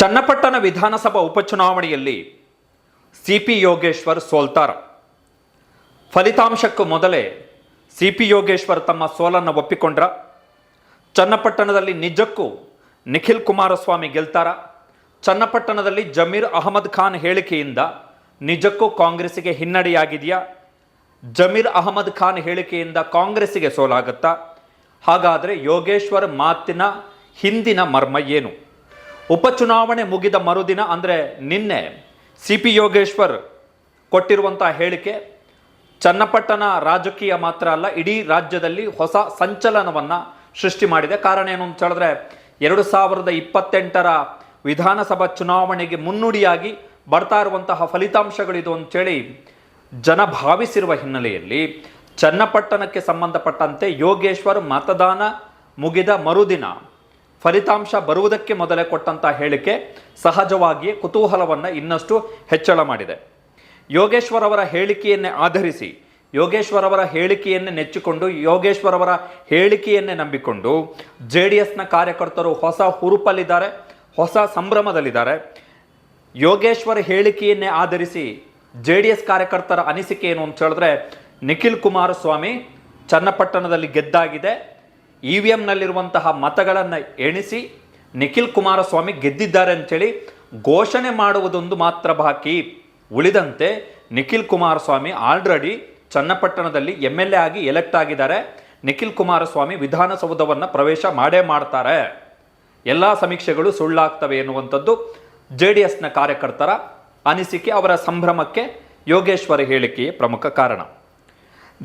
ಚನ್ನಪಟ್ಟಣ ವಿಧಾನಸಭಾ ಉಪಚುನಾವಣೆಯಲ್ಲಿ C P Yogeshwar ಸೋಲ್ತಾರ. ಫಲಿತಾಂಶಕ್ಕೂ ಮೊದಲೇ ಸಿ ಪಿ ಯೋಗೇಶ್ವರ್ ತಮ್ಮ ಸೋಲನ್ನು ಒಪ್ಪಿಕೊಂಡ್ರ. ಚನ್ನಪಟ್ಟಣದಲ್ಲಿ ನಿಜಕ್ಕೂ ನಿಖಿಲ್ ಕುಮಾರಸ್ವಾಮಿ ಗೆಲ್ತಾರ. ಚನ್ನಪಟ್ಟಣದಲ್ಲಿ ಜಮೀರ್ ಅಹಮದ್ ಖಾನ್ ಹೇಳಿಕೆಯಿಂದ ನಿಜಕ್ಕೂ ಕಾಂಗ್ರೆಸ್ಸಿಗೆ ಹಿನ್ನಡೆಯಾಗಿದೆಯಾ? ಜಮೀರ್ ಅಹಮದ್ ಖಾನ್ ಹೇಳಿಕೆಯಿಂದ ಕಾಂಗ್ರೆಸ್ಸಿಗೆ ಸೋಲಾಗುತ್ತಾ? ಹಾಗಾದರೆ ಯೋಗೇಶ್ವರ್ ಮಾತಿನ ಹಿಂದಿನ ಮರ್ಮ ಏನು? ಉಪಚುನಾವಣೆ ಮುಗಿದ ಮರುದಿನ, ಅಂದರೆ ನಿನ್ನೆ, ಸಿ ಪಿ ಯೋಗೇಶ್ವರ್ ಕೊಟ್ಟಿರುವಂಥ ಹೇಳಿಕೆ, ಚನ್ನಪಟ್ಟಣ ರಾಜಕೀಯ ಮಾತ್ರ ಅಲ್ಲ, ಇಡೀ ರಾಜ್ಯದಲ್ಲಿ ಹೊಸ ಸಂಚಲನವನ್ನು ಸೃಷ್ಟಿ ಮಾಡಿದೆ. ಕಾರಣ ಏನು ಅಂತ ಹೇಳಿದ್ರೆ, ಎರಡು ಸಾವಿರದ ಇಪ್ಪತ್ತೆಂಟರ ವಿಧಾನಸಭಾ ಚುನಾವಣೆಗೆ ಮುನ್ನುಡಿಯಾಗಿ ಬರ್ತಾ ಇರುವಂತಹ ಫಲಿತಾಂಶಗಳಿದು ಅಂತೇಳಿ ಜನ ಭಾವಿಸಿರುವ ಹಿನ್ನೆಲೆಯಲ್ಲಿ ಚನ್ನಪಟ್ಟಣಕ್ಕೆ ಸಂಬಂಧಪಟ್ಟಂತೆ ಯೋಗೇಶ್ವರ್ ಮತದಾನ ಮುಗಿದ ಮರುದಿನ ಫಲಿತಾಂಶ ಬರುವುದಕ್ಕೆ ಮೊದಲೇ ಕೊಟ್ಟಂತ ಹೇಳಿಕೆ ಸಹಜವಾಗಿಯೇ ಕುತೂಹಲವನ್ನು ಇನ್ನಷ್ಟು ಹೆಚ್ಚಳ ಮಾಡಿದೆ. ಯೋಗೇಶ್ವರ್ ಅವರ ಹೇಳಿಕೆಯನ್ನೇ ಆಧರಿಸಿ ಯೋಗೇಶ್ವರ್ ಅವರ ಹೇಳಿಕೆಯನ್ನೇ ನೆಚ್ಚಿಕೊಂಡು ಯೋಗೇಶ್ವರ್ ಅವರ ಹೇಳಿಕೆಯನ್ನೇ ನಂಬಿಕೊಂಡು ಜೆ ಡಿ ಎಸ್ನ ಕಾರ್ಯಕರ್ತರು ಹೊಸ ಹುರುಪಲ್ಲಿದ್ದಾರೆ, ಹೊಸ ಸಂಭ್ರಮದಲ್ಲಿದ್ದಾರೆ. ಯೋಗೇಶ್ವರ ಹೇಳಿಕೆಯನ್ನೇ ಆಧರಿಸಿ ಜೆ ಡಿ ಎಸ್ ಕಾರ್ಯಕರ್ತರ ಅನಿಸಿಕೆ ಏನು ಅಂತ ಹೇಳಿದ್ರೆ, ನಿಖಿಲ್ ಕುಮಾರಸ್ವಾಮಿ ಚನ್ನಪಟ್ಟಣದಲ್ಲಿ ಗೆದ್ದಾಗಿದೆ. ಇ ವಿ ಎಂನಲ್ಲಿರುವಂತಹ ಮತಗಳನ್ನು ಎಣಿಸಿ ನಿಖಿಲ್ ಕುಮಾರಸ್ವಾಮಿ ಗೆದ್ದಿದ್ದಾರೆ ಅಂಥೇಳಿ ಘೋಷಣೆ ಮಾಡುವುದೊಂದು ಮಾತ್ರ ಬಾಕಿ ಉಳಿದಂತೆ ನಿಖಿಲ್ ಕುಮಾರಸ್ವಾಮಿ ಆಲ್ರೆಡಿ ಚನ್ನಪಟ್ಟಣದಲ್ಲಿ ಎಂ ಎಲ್ ಎ ಆಗಿ ಎಲೆಕ್ಟ್ ಆಗಿದ್ದಾರೆ. ನಿಖಿಲ್ ಕುಮಾರಸ್ವಾಮಿ ವಿಧಾನಸೌಧವನ್ನು ಪ್ರವೇಶ ಮಾಡೇ ಮಾಡ್ತಾರೆ. ಎಲ್ಲ ಸಮೀಕ್ಷೆಗಳು ಸುಳ್ಳಾಗ್ತವೆ ಎನ್ನುವಂಥದ್ದು ಜೆ ಡಿ ಎಸ್ನ ಕಾರ್ಯಕರ್ತರ ಅನಿಸಿಕೆ, ಅವರ ಸಂಭ್ರಮಕ್ಕೆ ಯೋಗೇಶ್ವರ ಹೇಳಿಕೆಯೇ ಪ್ರಮುಖ ಕಾರಣ.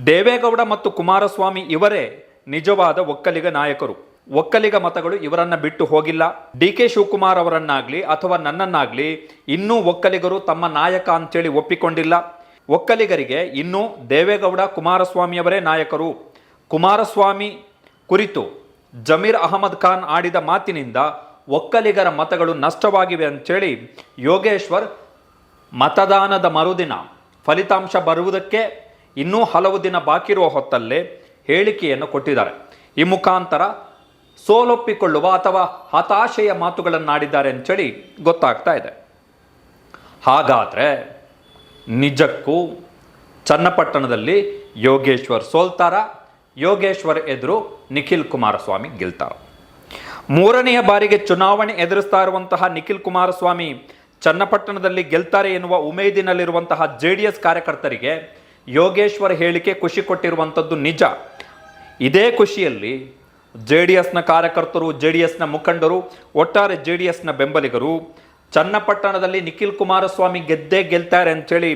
ದೇವೇಗೌಡ ಮತ್ತು ಕುಮಾರಸ್ವಾಮಿ ಇವರೇ ನಿಜವಾದ ಒಕ್ಕಲಿಗ ನಾಯಕರು. ಒಕ್ಕಲಿಗ ಮತಗಳು ಇವರನ್ನ ಬಿಟ್ಟು ಹೋಗಿಲ್ಲ. ಡಿ ಕೆ ಶಿವಕುಮಾರ್ ಅವರನ್ನಾಗ್ಲಿ ಅಥವಾ ನನ್ನನ್ನಾಗ್ಲಿ ಇನ್ನೂ ಒಕ್ಕಲಿಗರು ತಮ್ಮ ನಾಯಕ ಅಂತೇಳಿ ಒಪ್ಪಿಕೊಂಡಿಲ್ಲ. ಒಕ್ಕಲಿಗರಿಗೆ ಇನ್ನೂ ದೇವೇಗೌಡ ಕುಮಾರಸ್ವಾಮಿಯವರೇ ನಾಯಕರು. ಕುಮಾರಸ್ವಾಮಿ ಕುರಿತು ಜಮೀರ್ ಅಹಮದ್ ಖಾನ್ ಆಡಿದ ಮಾತಿನಿಂದ ಒಕ್ಕಲಿಗರ ಮತಗಳು ನಷ್ಟವಾಗಿವೆ ಅಂತೇಳಿ ಯೋಗೇಶ್ವರ್ ಮತದಾನದ ಮರುದಿನ ಫಲಿತಾಂಶ ಬರುವುದಕ್ಕೆ ಇನ್ನೂ ಹಲವು ದಿನ ಬಾಕಿರುವ ಹೊತ್ತಲ್ಲೇ ಹೇಳಿಕೆಯನ್ನು ಕೊಟ್ಟಿದ್ದಾರೆ. ಈ ಮುಖಾಂತರ ಸೋಲೊಪ್ಪಿಕೊಳ್ಳುವ ಅಥವಾ ಹತಾಶೆಯ ಮಾತುಗಳನ್ನಾಡಿದ್ದಾರೆ ಅಂತೇಳಿ ಗೊತ್ತಾಗ್ತಾ ಇದೆ. ಹಾಗಾದರೆ ನಿಜಕ್ಕೂ ಚನ್ನಪಟ್ಟಣದಲ್ಲಿ ಯೋಗೇಶ್ವರ್ ಸೋಲ್ತಾರ? ಯೋಗೇಶ್ವರ್ ಎದುರು ನಿಖಿಲ್ ಕುಮಾರಸ್ವಾಮಿ ಗೆಲ್ತಾರ ಮೂರನೆಯ ಬಾರಿಗೆ ಚುನಾವಣೆ ಎದುರಿಸ್ತಾ ಇರುವಂತಹ ನಿಖಿಲ್ ಕುಮಾರಸ್ವಾಮಿ ಚನ್ನಪಟ್ಟಣದಲ್ಲಿ ಗೆಲ್ತಾರೆ ಎನ್ನುವ ಉಮೇದಿನಲ್ಲಿರುವಂತಹ ಜೆ ಕಾರ್ಯಕರ್ತರಿಗೆ ಯೋಗೇಶ್ವರ್ ಹೇಳಿಕೆ ಖುಷಿ ಕೊಟ್ಟಿರುವಂಥದ್ದು ನಿಜ. ಇದೇ ಖುಷಿಯಲ್ಲಿ ಜೆ ಡಿ ಎಸ್ನ ಕಾರ್ಯಕರ್ತರು ಜೆ ಡಿ ಎಸ್ನ ಮುಖಂಡರು, ಒಟ್ಟಾರೆ ಜೆ ಡಿ ಎಸ್ನ ಬೆಂಬಲಿಗರು ಚನ್ನಪಟ್ಟಣದಲ್ಲಿ ನಿಖಿಲ್ ಕುಮಾರಸ್ವಾಮಿ ಗೆದ್ದೇ ಗೆಲ್ತಾರೆ ಅಂತೇಳಿ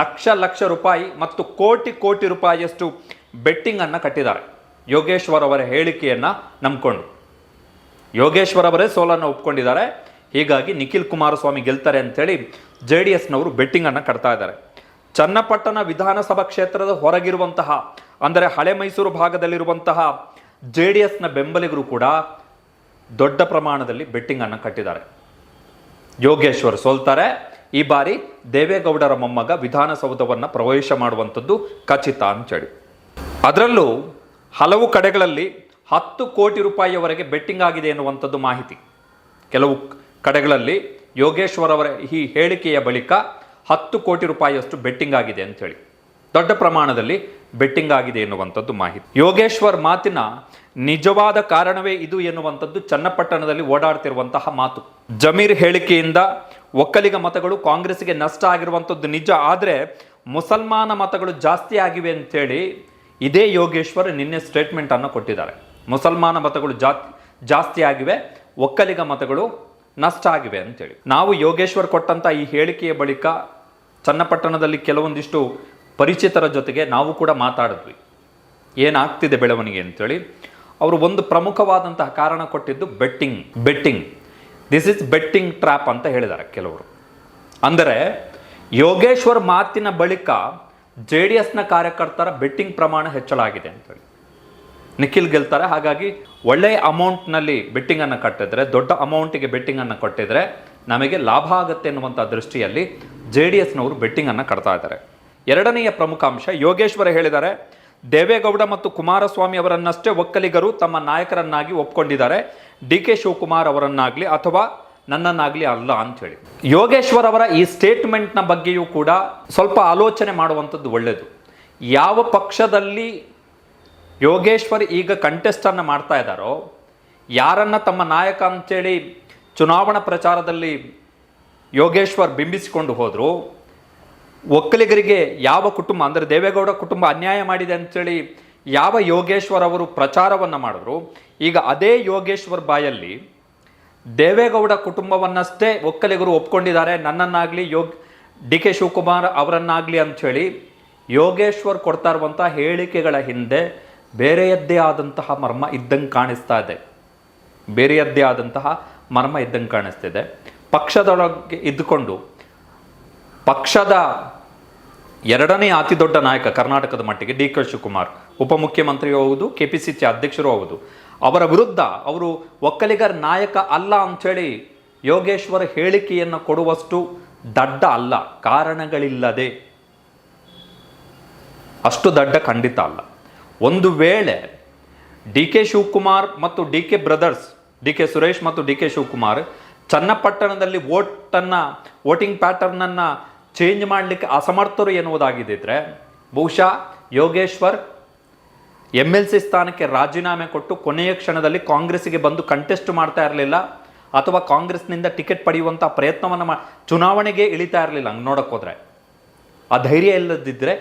ಲಕ್ಷ ಲಕ್ಷ ರೂಪಾಯಿ ಮತ್ತು ಕೋಟಿ ಕೋಟಿ ರೂಪಾಯಿಯಷ್ಟು ಬೆಟ್ಟಿಂಗನ್ನು ಕಟ್ಟಿದ್ದಾರೆ. ಯೋಗೇಶ್ವರ್ ಅವರ ಹೇಳಿಕೆಯನ್ನು ನಂಬಿಕೊಂಡು. ಯೋಗೇಶ್ವರ್ ಅವರೇ ಸೋಲನ್ನು ಒಪ್ಕೊಂಡಿದ್ದಾರೆ. ಹೀಗಾಗಿ ನಿಖಿಲ್ ಕುಮಾರಸ್ವಾಮಿ ಗೆಲ್ತಾರೆ ಅಂತೇಳಿ ಜೆ ಡಿ ಎಸ್ನವರು ಬೆಟ್ಟಿಂಗನ್ನು ಕಟ್ತಾ ಇದ್ದಾರೆ. ಚನ್ನಪಟ್ಟಣ ವಿಧಾನಸಭಾ ಕ್ಷೇತ್ರದ ಹೊರಗಿರುವಂತಹ ಅಂದರೆ ಹಳೆ ಮೈಸೂರು ಭಾಗದಲ್ಲಿರುವಂತಹ ಜೆ ಡಿ ಎಸ್ನ ಬೆಂಬಲಿಗರು ಕೂಡ ದೊಡ್ಡ ಪ್ರಮಾಣದಲ್ಲಿ ಬೆಟ್ಟಿಂಗನ್ನು ಕಟ್ಟಿದ್ದಾರೆ. ಯೋಗೇಶ್ವರ್ ಸೋಲ್ತಾರೆ. ಈ ಬಾರಿ ದೇವೇಗೌಡರ ಮೊಮ್ಮಗ ವಿಧಾನಸೌಧವನ್ನು ಪ್ರವೇಶ ಮಾಡುವಂಥದ್ದು ಖಚಿತ ಅಂತೇಳಿ ಅದರಲ್ಲೂ ಹಲವು ಕಡೆಗಳಲ್ಲಿ ಹತ್ತು ಕೋಟಿ ರೂಪಾಯಿಯವರೆಗೆ ಬೆಟ್ಟಿಂಗ್ ಆಗಿದೆ ಎನ್ನುವಂಥದ್ದು ಮಾಹಿತಿ. ಕೆಲವು ಕಡೆಗಳಲ್ಲಿ ಯೋಗೇಶ್ವರ್ ಅವರ ಈ ಹೇಳಿಕೆಯ ಬಳಿಕ ಹತ್ತು ಕೋಟಿ ರೂಪಾಯಿಯಷ್ಟು ಬೆಟ್ಟಿಂಗ್ ಆಗಿದೆ ಅಂತೇಳಿ ದೊಡ್ಡ ಪ್ರಮಾಣದಲ್ಲಿ ಬೆಟ್ಟಿಂಗ್ ಆಗಿದೆ ಎನ್ನುವಂಥದ್ದು ಮಾಹಿತಿ. ಯೋಗೇಶ್ವರ್ ಮಾತಿನ ನಿಜವಾದ ಕಾರಣವೇ ಇದು ಎನ್ನುವಂಥದ್ದು ಚನ್ನಪಟ್ಟಣದಲ್ಲಿ ಓಡಾಡ್ತಿರುವಂತಹ ಮಾತು. ಜಮೀರ್ ಹೇಳಿಕೆಯಿಂದ ಒಕ್ಕಲಿಗ ಮತಗಳು ಕಾಂಗ್ರೆಸ್ಗೆ ನಷ್ಟ ಆಗಿರುವಂಥದ್ದು ನಿಜ, ಆದರೆ ಮುಸಲ್ಮಾನ ಮತಗಳು ಜಾಸ್ತಿ ಆಗಿವೆ ಅಂಥೇಳಿ ಇದೇ ಯೋಗೇಶ್ವರ್ ನಿನ್ನೆ ಸ್ಟೇಟ್ಮೆಂಟನ್ನು ಕೊಟ್ಟಿದ್ದಾರೆ. ಮುಸಲ್ಮಾನ ಮತಗಳು ಜಾತಿ ಜಾಸ್ತಿ ಆಗಿವೆ, ಒಕ್ಕಲಿಗ ಮತಗಳು ನಷ್ಟ ಆಗಿವೆ ಅಂತೇಳಿ ನಾವು ಯೋಗೇಶ್ವರ್ ಕೊಟ್ಟಂಥ ಈ ಹೇಳಿಕೆಯ ಬಳಿಕ ಚನ್ನಪಟ್ಟಣದಲ್ಲಿ ಕೆಲವೊಂದಿಷ್ಟು ಪರಿಚಿತರ ಜೊತೆಗೆ ನಾವು ಕೂಡ ಮಾತಾಡಿದ್ವಿ. ಏನಾಗ್ತಿದೆ ಬೆಳವಣಿಗೆ ಅಂತೇಳಿ. ಅವರು ಒಂದು ಪ್ರಮುಖವಾದಂತಹ ಕಾರಣ ಕೊಟ್ಟಿದ್ದು betting betting. This is betting trap ಅಂತ ಹೇಳಿದ್ದಾರೆ ಕೆಲವರು. ಅಂದರೆ ಯೋಗೇಶ್ವರ್ ಮಾತಿನ ಬಳಿಕ ಜೆ ಡಿ ಎಸ್ನ ಕಾರ್ಯಕರ್ತರ ಬೆಟ್ಟಿಂಗ್ ಪ್ರಮಾಣ ಹೆಚ್ಚಳ ಆಗಿದೆ ಅಂತೇಳಿ. ನಿಖಿಲ್ ಗೆಲ್ತಾರೆ. ಹಾಗಾಗಿ ಒಳ್ಳೆಯ ಅಮೌಂಟ್ನಲ್ಲಿ ಬೆಟ್ಟಿಂಗನ್ನು ಕಟ್ಟಿದ್ರೆ, ದೊಡ್ಡ ಅಮೌಂಟಿಗೆ ಬೆಟ್ಟಿಂಗನ್ನು ಕೊಟ್ಟಿದ್ರೆ ನಮಗೆ ಲಾಭ ಆಗುತ್ತೆ ಎನ್ನುವಂಥ ದೃಷ್ಟಿಯಲ್ಲಿ ಜೆ ಡಿ ಎಸ್ನವರು ಬೆಟ್ಟಿಂಗನ್ನು ಕಟ್ತಾ ಇದ್ದಾರೆ. ಎರಡನೆಯ ಪ್ರಮುಖ ಅಂಶ ಯೋಗೇಶ್ವರ ಹೇಳಿದ್ದಾರೆ, ದೇವೇಗೌಡ ಮತ್ತು ಕುಮಾರಸ್ವಾಮಿ ಅವರನ್ನಷ್ಟೇ ಒಕ್ಕಲಿಗರು ತಮ್ಮ ನಾಯಕರನ್ನಾಗಿ ಒಪ್ಕೊಂಡಿದ್ದಾರೆ. ಡಿ ಕೆ ಶಿವಕುಮಾರ್ ಅವರನ್ನಾಗಲಿ ಅಥವಾ ನನ್ನನ್ನಾಗಲಿ ಅಲ್ಲ ಅಂಥೇಳಿ. ಯೋಗೇಶ್ವರ್ ಅವರ ಈ ಸ್ಟೇಟ್ಮೆಂಟ್ನ ಬಗ್ಗೆಯೂ ಕೂಡ ಸ್ವಲ್ಪ ಆಲೋಚನೆ ಮಾಡುವಂಥದ್ದು ಒಳ್ಳೆಯದು ಯಾವ ಪಕ್ಷದಲ್ಲಿ ಯೋಗೇಶ್ವರ್ ಈಗ ಕಂಟೆಸ್ಟನ್ನು ಮಾಡ್ತಾ ಇದ್ದಾರೋ, ಯಾರನ್ನು ತಮ್ಮ ನಾಯಕ ಅಂಥೇಳಿ ಚುನಾವಣಾ ಪ್ರಚಾರದಲ್ಲಿ ಯೋಗೇಶ್ವರ್ ಬಿಂಬಿಸಿಕೊಂಡು ಹೋದರು ಒಕ್ಕಲಿಗರಿಗೆ ಯಾವ ಕುಟುಂಬ, ಅಂದರೆ ದೇವೇಗೌಡ ಕುಟುಂಬ ಅನ್ಯಾಯ ಮಾಡಿದೆ ಅಂಥೇಳಿ ಯಾವ ಯೋಗೇಶ್ವರ್ ಅವರು ಪ್ರಚಾರವನ್ನು ಮಾಡಿದ್ರು, ಈಗ ಅದೇ ಯೋಗೇಶ್ವರ್ ಬಾಯಲ್ಲಿ ದೇವೇಗೌಡ ಕುಟುಂಬವನ್ನಷ್ಟೇ ಒಕ್ಕಲಿಗರು ಒಪ್ಕೊಂಡಿದ್ದಾರೆ. ನನ್ನನ್ನಾಗಲಿ ಯೋಗ್, ಡಿ ಕೆ ಶಿವಕುಮಾರ್ ಅವರನ್ನಾಗಲಿ ಅಂಥೇಳಿ ಯೋಗೇಶ್ವರ್ ಕೊಡ್ತಾ ಇರುವಂಥ ಹೇಳಿಕೆಗಳ ಹಿಂದೆ ಬೇರೆಯದ್ದೇ ಆದಂತಹ ಮರ್ಮ ಇದ್ದಂಗೆ ಕಾಣಿಸ್ತಾ ಇದೆ. ಬೇರೆಯದ್ದೇ ಆದಂತಹ ಮರ್ಮ ಇದ್ದಂಗೆ ಕಾಣಿಸ್ತಿದೆ ಪಕ್ಷದೊಳಗೆ ಇದ್ದುಕೊಂಡು ಪಕ್ಷದ ಎರಡನೇ ಅತಿ ದೊಡ್ಡ ನಾಯಕ ಕರ್ನಾಟಕದ ಮಟ್ಟಿಗೆ ಡಿ ಕೆ ಶಿವಕುಮಾರ್, ಉಪಮುಖ್ಯಮಂತ್ರಿಯೂ ಹೌದು ಕೆ ಪಿ ಸಿ ಸಿ ಅಧ್ಯಕ್ಷರು ಹೌದು. ಅವರ ವಿರುದ್ಧ ಅವರು ಒಕ್ಕಲಿಗರ ನಾಯಕ ಅಲ್ಲ ಅಂಥೇಳಿ ಯೋಗೇಶ್ವರ ಹೇಳಿಕೆಯನ್ನು ಕೊಡುವಷ್ಟು ದಡ್ಡ ಅಲ್ಲ, ಕಾರಣಗಳಿಲ್ಲದೆ. ಅಷ್ಟು ದಡ್ಡ ಖಂಡಿತ ಅಲ್ಲ. ಒಂದು ವೇಳೆ ಡಿ ಕೆ ಶಿವಕುಮಾರ್ ಮತ್ತು D K brothers, D K Suresh ಮತ್ತು ಡಿ ಕೆ ಶಿವಕುಮಾರ್, ಚನ್ನಪಟ್ಟಣದಲ್ಲಿ ವೋಟನ್ನು, ವೋಟಿಂಗ್ ಪ್ಯಾಟರ್ನನ್ನು ಚೇಂಜ್ ಮಾಡಲಿಕ್ಕೆ ಅಸಮರ್ಥರು ಎನ್ನುವುದಾಗಿದ್ದರೆ ಬಹುಶಃ ಯೋಗೇಶ್ವರ್ ಎಂ ಸಿ ಸ್ಥಾನಕ್ಕೆ ರಾಜೀನಾಮೆ ಕೊಟ್ಟು ಕೊನೆಯ ಕ್ಷಣದಲ್ಲಿ ಕಾಂಗ್ರೆಸ್ಸಿಗೆ ಬಂದು ಕಂಟೆಸ್ಟ್ ಮಾಡ್ತಾ ಇರಲಿಲ್ಲ ಅಥವಾ ಕಾಂಗ್ರೆಸ್ನಿಂದ ಟಿಕೆಟ್ ಪಡೆಯುವಂಥ ಪ್ರಯತ್ನವನ್ನು ಮಾ ಚುನಾವಣೆಗೆ ಇಳಿತಾ ಇರಲಿಲ್ಲ. ಹಂಗೆ ನೋಡೋಕ್ಕೋದ್ರೆ ಆ ಧೈರ್ಯ ಇಲ್ಲದಿದ್ದರೆ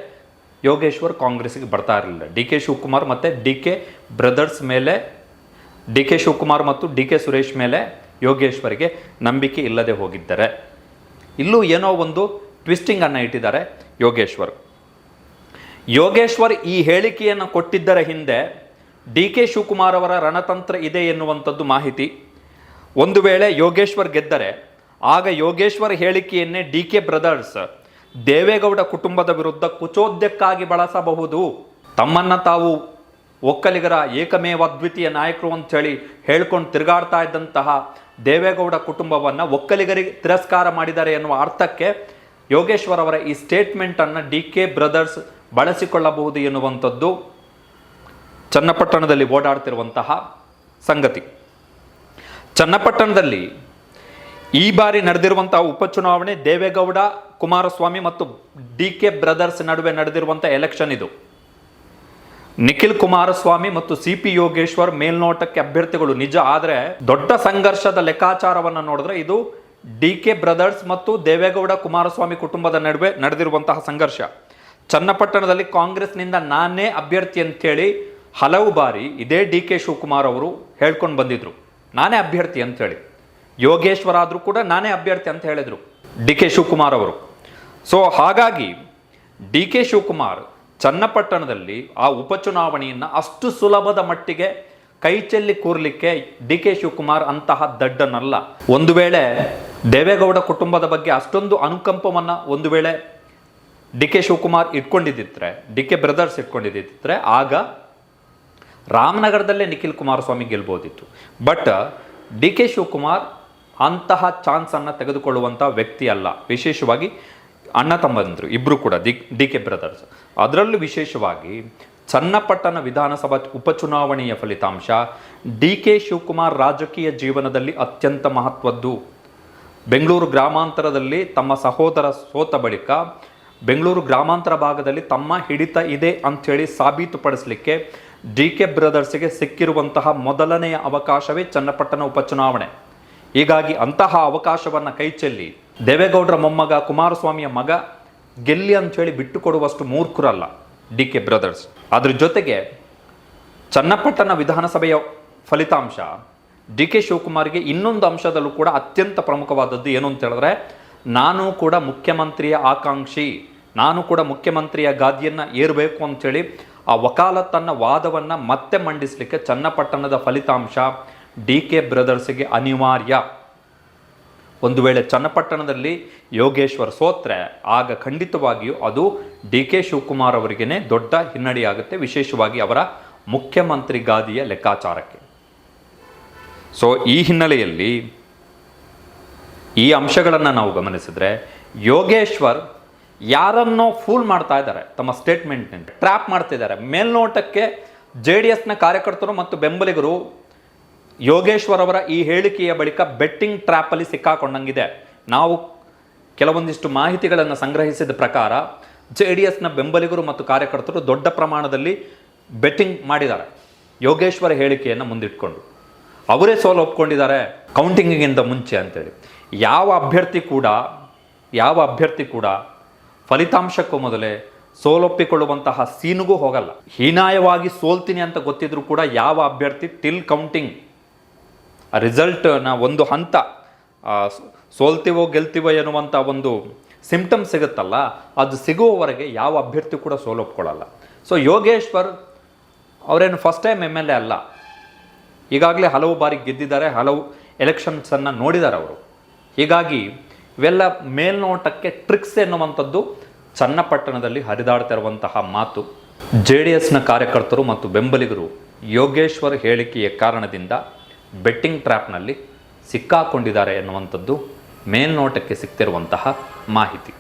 ಯೋಗೇಶ್ವರ್ ಕಾಂಗ್ರೆಸ್ಸಿಗೆ ಬರ್ತಾ ಇರಲಿಲ್ಲ. ಡಿ ಕೆ ಶಿವಕುಮಾರ್ ಮತ್ತು ಡಿ ಕೆ ಬ್ರದರ್ಸ್ ಮೇಲೆ, ಡಿ ಕೆ ಶಿವಕುಮಾರ್ ಮತ್ತು ಡಿ ಕೆ ಸುರೇಶ್ ಮೇಲೆ ಯೋಗೇಶ್ವರಿಗೆ ನಂಬಿಕೆ ಇಲ್ಲದೆ ಹೋಗಿದ್ದಾರೆ. ಇಲ್ಲೂ ಏನೋ ಒಂದು ಟ್ವಿಸ್ಟಿಂಗ್ ಅನ್ನು ಇಟ್ಟಿದ್ದಾರೆ ಯೋಗೇಶ್ವರ್. ಯೋಗೇಶ್ವರ್ ಈ ಹೇಳಿಕೆಯನ್ನು ಕೊಟ್ಟಿದ್ದರ ಹಿಂದೆ ಡಿ ಕೆ ಶಿವಕುಮಾರ್ ಅವರ ರಣತಂತ್ರ ಇದೆ ಎನ್ನುವಂಥದ್ದು ಮಾಹಿತಿ. ಒಂದು ವೇಳೆ ಯೋಗೇಶ್ವರ್ ಗೆದ್ದರೆ, ಆಗ ಯೋಗೇಶ್ವರ್ ಹೇಳಿಕೆಯನ್ನೇ ಡಿ ಕೆ ಬ್ರದರ್ಸ್ ದೇವೇಗೌಡ ಕುಟುಂಬದ ವಿರುದ್ಧ ಕುಚೋದ್ಯಕ್ಕಾಗಿ ಬಳಸಬಹುದು. ತಮ್ಮನ್ನ ತಾವು ಒಕ್ಕಲಿಗರ ಏಕಮೇವ ಅದ್ವಿತೀಯ ನಾಯಕರು ಅಂತೇಳಿ ಹೇಳ್ಕೊಂಡು ತಿರುಗಾಡ್ತಾ ಇದ್ದಂತಹ ದೇವೇಗೌಡ ಕುಟುಂಬವನ್ನು ಒಕ್ಕಲಿಗರಿಗೆ ತಿರಸ್ಕಾರ ಮಾಡಿದ್ದಾರೆ ಎನ್ನುವ ಅರ್ಥಕ್ಕೆ ಯೋಗೇಶ್ವರ್ ಅವರ ಈ ಸ್ಟೇಟ್ಮೆಂಟನ್ನು ಡಿ ಕೆ ಬ್ರದರ್ಸ್ ಬಳಸಿಕೊಳ್ಳಬಹುದು ಎನ್ನುವಂಥದ್ದು ಚನ್ನಪಟ್ಟಣದಲ್ಲಿ ಓಡಾಡ್ತಿರುವಂತಹ ಸಂಗತಿ. ಚನ್ನಪಟ್ಟಣದಲ್ಲಿ ಈ ಬಾರಿ ನಡೆದಿರುವಂತಹ ಉಪಚುನಾವಣೆ ದೇವೇಗೌಡ, ಕುಮಾರಸ್ವಾಮಿ ಮತ್ತು ಡಿ ಕೆ ಬ್ರದರ್ಸ್ ನಡುವೆ ನಡೆದಿರುವಂಥ ಎಲೆಕ್ಷನ್ ಇದು. ನಿಖಿಲ್ ಕುಮಾರಸ್ವಾಮಿ ಮತ್ತು ಸಿ ಪಿ ಯೋಗೇಶ್ವರ್ ಮೇಲ್ನೋಟಕ್ಕೆ ಅಭ್ಯರ್ಥಿಗಳು ನಿಜ, ಆದರೆ ದೊಡ್ಡ ಸಂಘರ್ಷದ ಲೆಕ್ಕಾಚಾರವನ್ನು ನೋಡಿದ್ರೆ ಇದು ಡಿ ಕೆ ಬ್ರದರ್ಸ್ ಮತ್ತು ದೇವೇಗೌಡ ಕುಮಾರಸ್ವಾಮಿ ಕುಟುಂಬದ ನಡುವೆ ನಡೆದಿರುವಂತಹ ಸಂಘರ್ಷ. ಚನ್ನಪಟ್ಟಣದಲ್ಲಿ ಕಾಂಗ್ರೆಸ್ನಿಂದ ನಾನೇ ಅಭ್ಯರ್ಥಿ ಅಂತೇಳಿ ಹಲವು ಬಾರಿ ಇದೇ ಡಿ ಕೆ ಶಿವಕುಮಾರ್ ಅವರು ಹೇಳ್ಕೊಂಡು ಬಂದಿದ್ರು. ನಾನೇ ಅಭ್ಯರ್ಥಿ ಅಂತೇಳಿ ಯೋಗೇಶ್ವರ ಆದರೂ ಕೂಡ ನಾನೇ ಅಭ್ಯರ್ಥಿ ಅಂತ ಹೇಳಿದರು ಡಿ ಕೆ ಶಿವಕುಮಾರ್ ಅವರು. ಸೊ ಹಾಗಾಗಿ ಡಿ ಕೆ ಶಿವಕುಮಾರ್ ಚನ್ನಪಟ್ಟಣದಲ್ಲಿ ಆ ಉಪಚುನಾವಣೆಯನ್ನು ಅಷ್ಟು ಸುಲಭದ ಮಟ್ಟಿಗೆ ಕೈ ಚೆಲ್ಲಿ ಕೂರ್ಲಿಕ್ಕೆ ಡಿ ಕೆ ಶಿವಕುಮಾರ್ ಅಂತಹ ದಡ್ಡನಲ್ಲ. ಒಂದು ವೇಳೆ ದೇವೇಗೌಡ ಕುಟುಂಬದ ಬಗ್ಗೆ ಅಷ್ಟೊಂದು ಅನುಕಂಪವನ್ನು ಒಂದು ವೇಳೆ ಡಿ ಕೆ ಶಿವಕುಮಾರ್ ಇಟ್ಕೊಂಡಿದ್ದಿದ್ರೆ, ಡಿ ಕೆ ಬ್ರದರ್ಸ್ ಇಟ್ಕೊಂಡಿದ್ದಿದ್ರೆ, ಆಗ ರಾಮನಗರದಲ್ಲೇ ನಿಖಿಲ್ ಕುಮಾರಸ್ವಾಮಿ ಗೆಲ್ಬೋದಿತ್ತು. ಬಟ್ ಡಿ ಕೆ ಶಿವಕುಮಾರ್ ಅಂತಹ ಚಾನ್ಸನ್ನು ತೆಗೆದುಕೊಳ್ಳುವಂಥ ವ್ಯಕ್ತಿ ಅಲ್ಲ. ವಿಶೇಷವಾಗಿ ಅಣ್ಣ ತಮ್ಮಂದರು ಇಬ್ಬರು ಕೂಡ, ಡಿ ಡಿ ಕೆ ಬ್ರದರ್ಸ್. ಅದರಲ್ಲೂ ವಿಶೇಷವಾಗಿ ಚನ್ನಪಟ್ಟಣ ವಿಧಾನಸಭಾ ಉಪಚುನಾವಣೆಯ ಫಲಿತಾಂಶ ಡಿ ಕೆ ಶಿವಕುಮಾರ್ ರಾಜಕೀಯ ಜೀವನದಲ್ಲಿ ಅತ್ಯಂತ ಮಹತ್ವದ್ದು. ಬೆಂಗಳೂರು ಗ್ರಾಮಾಂತರದಲ್ಲಿ ತಮ್ಮ ಸಹೋದರ ಸೋತ ಬಳಿಕ ಬೆಂಗಳೂರು ಗ್ರಾಮಾಂತರ ಭಾಗದಲ್ಲಿ ತಮ್ಮ ಹಿಡಿತ ಇದೆ ಅಂಥೇಳಿ ಸಾಬೀತುಪಡಿಸಲಿಕ್ಕೆ ಡಿ ಕೆ ಬ್ರದರ್ಸ್ಗೆ ಸಿಕ್ಕಿರುವಂತಹ ಮೊದಲನೆಯ ಅವಕಾಶವೇ ಚನ್ನಪಟ್ಟಣ ಉಪಚುನಾವಣೆ. ಹೀಗಾಗಿ ಅಂತಹ ಅವಕಾಶವನ್ನು ಕೈಚೆಲ್ಲಿ ದೇವೇಗೌಡರ ಮೊಮ್ಮಗ ಕುಮಾರಸ್ವಾಮಿಯ ಮಗ ಗೆಲ್ಲಿ ಅಂಥೇಳಿ ಬಿಟ್ಟುಕೊಡುವಷ್ಟು ಮೂರ್ಖರಲ್ಲ ಡಿ ಕೆ ಬ್ರದರ್ಸ್. ಅದ್ರ ಜೊತೆಗೆ ಚನ್ನಪಟ್ಟಣ ವಿಧಾನಸಭೆಯ ಫಲಿತಾಂಶ ಡಿ ಕೆ ಶಿವಕುಮಾರ್ಗೆ ಇನ್ನೊಂದು ಅಂಶದಲ್ಲೂ ಕೂಡ ಅತ್ಯಂತ ಪ್ರಮುಖವಾದದ್ದು ಏನು ಅಂತ ಹೇಳಿದ್ರೆ, ನಾನು ಕೂಡ ಮುಖ್ಯಮಂತ್ರಿಯ ಆಕಾಂಕ್ಷಿ, ನಾನು ಕೂಡ ಮುಖ್ಯಮಂತ್ರಿಯ ಗಾದಿಯನ್ನು ಏರಬೇಕು ಅಂಥೇಳಿ ಆ ವಕಾಲತ್ತನ್ನ, ವಾದವನ್ನು ಮತ್ತೆ ಮಂಡಿಸಲಿಕ್ಕೆ ಚನ್ನಪಟ್ಟಣದ ಫಲಿತಾಂಶ ಡಿ ಕೆ ಬ್ರದರ್ಸ್ಗೆ ಅನಿವಾರ್ಯ. ಒಂದು ವೇಳೆ ಚನ್ನಪಟ್ಟಣದಲ್ಲಿ ಯೋಗೇಶ್ವರ್ ಸೋತ್ರೆ, ಆಗ ಖಂಡಿತವಾಗಿಯೂ ಅದು ಡಿ ಕೆ ಶಿವಕುಮಾರ್ ಅವರಿಗೇ ದೊಡ್ಡ ಹಿನ್ನಡೆಯಾಗುತ್ತೆ, ವಿಶೇಷವಾಗಿ ಅವರ ಮುಖ್ಯಮಂತ್ರಿ ಗಾದಿಯ ಲೆಕ್ಕಾಚಾರಕ್ಕೆ. ಸೊ ಈ ಹಿನ್ನೆಲೆಯಲ್ಲಿ ಈ ಅಂಶಗಳನ್ನು ನಾವು ಗಮನಿಸಿದ್ರೆ ಯೋಗೇಶ್ವರ್ ಯಾರನ್ನೋ ಫೂಲ್ ಮಾಡ್ತಾ ಇದ್ದಾರೆ, ತಮ್ಮ ಸ್ಟೇಟ್ಮೆಂಟ್ನಿಂದ ಟ್ರ್ಯಾಪ್ ಮಾಡ್ತಿದ್ದಾರೆ ಮೇಲ್ನೋಟಕ್ಕೆ ಜೆ ಡಿ ಎಸ್ನ ಕಾರ್ಯಕರ್ತರು ಮತ್ತು ಬೆಂಬಲಿಗರು ಯೋಗೇಶ್ವರ್ ಅವರ ಈ ಹೇಳಿಕೆಯ ಬಳಿಕ ಬೆಟ್ಟಿಂಗ್ ಟ್ರ್ಯಾಪಲ್ಲಿ ಸಿಕ್ಕಾಕೊಂಡಂಗಿದೆ. ನಾವು ಕೆಲವೊಂದಿಷ್ಟು ಮಾಹಿತಿಗಳನ್ನು ಸಂಗ್ರಹಿಸಿದ ಪ್ರಕಾರ ಜೆ ಡಿ ಎಸ್ನ ಬೆಂಬಲಿಗರು ಮತ್ತು ಕಾರ್ಯಕರ್ತರು ದೊಡ್ಡ ಪ್ರಮಾಣದಲ್ಲಿ ಬೆಟ್ಟಿಂಗ್ ಮಾಡಿದ್ದಾರೆ. ಯೋಗೇಶ್ವರ ಹೇಳಿಕೆಯನ್ನು ಮುಂದಿಟ್ಕೊಂಡು. ಅವರೇ ಸೋಲು ಒಪ್ಕೊಂಡಿದ್ದಾರೆ. ಕೌಂಟಿಂಗಿಗಿಂತ ಮುಂಚೆ ಅಂತೇಳಿ. ಯಾವ ಅಭ್ಯರ್ಥಿ ಕೂಡ, ಯಾವ ಅಭ್ಯರ್ಥಿ ಕೂಡ ಫಲಿತಾಂಶಕ್ಕೂ ಮೊದಲೇ ಸೋಲೊಪ್ಪಿಕೊಳ್ಳುವಂತಹ ಸೀನಿಗೂ ಹೋಗಲ್ಲ. ಹೀನಾಯವಾಗಿ ಸೋಲ್ತೀನಿ ಅಂತ ಗೊತ್ತಿದ್ರು ಕೂಡ ಯಾವ ಅಭ್ಯರ್ಥಿ ಟಿಲ್ ಕೌಂಟಿಂಗ್ ರಿಸಲ್ಟ್ನ ಒಂದು ಹಂತ ಸೋಲ್ತೀವೋ ಗೆಲ್ತೀವೋ ಎನ್ನುವಂಥ ಒಂದು ಸಿಂಪ್ಟಮ್ ಸಿಗುತ್ತಲ್ಲ, ಅದು ಸಿಗುವವರೆಗೆ ಯಾವ ಅಭ್ಯರ್ಥಿ ಕೂಡ ಸೋಲೊಪ್ಕೊಳ್ಳಲ್ಲ. ಸೊ ಯೋಗೇಶ್ವರ್ ಅವರೇನು first time M L A ಅಲ್ಲ. ಈಗಾಗಲೇ ಹಲವು ಬಾರಿ ಗೆದ್ದಿದ್ದಾರೆ, ಹಲವು ಎಲೆಕ್ಷನ್ಸನ್ನು ನೋಡಿದ್ದಾರೆ ಅವರು. ಹೀಗಾಗಿ ಇವೆಲ್ಲ ಮೇಲ್ನೋಟಕ್ಕೆ ಟ್ರಿಕ್ಸ್ ಎನ್ನುವಂಥದ್ದು ಚನ್ನಪಟ್ಟಣದಲ್ಲಿ ಹರಿದಾಡ್ತಿರುವಂತಹ ಮಾತು. ಜೆ ಡಿ ಎಸ್ನ ಕಾರ್ಯಕರ್ತರು ಮತ್ತು ಬೆಂಬಲಿಗರು ಯೋಗೇಶ್ವರ್ ಹೇಳಿಕೆಯ ಕಾರಣದಿಂದ ಬೆಟ್ಟಿಂಗ್ ಟ್ರ್ಯಾಪ್ನಲ್ಲಿ ಸಿಕ್ಕಾಕೊಂಡಿದ್ದಾರೆ ಎನ್ನುವಂಥದ್ದು ಮೇಲ್ನೋಟಕ್ಕೆ ಸಿಗ್ತಿರುವಂತಹ ಮಾಹಿತಿ.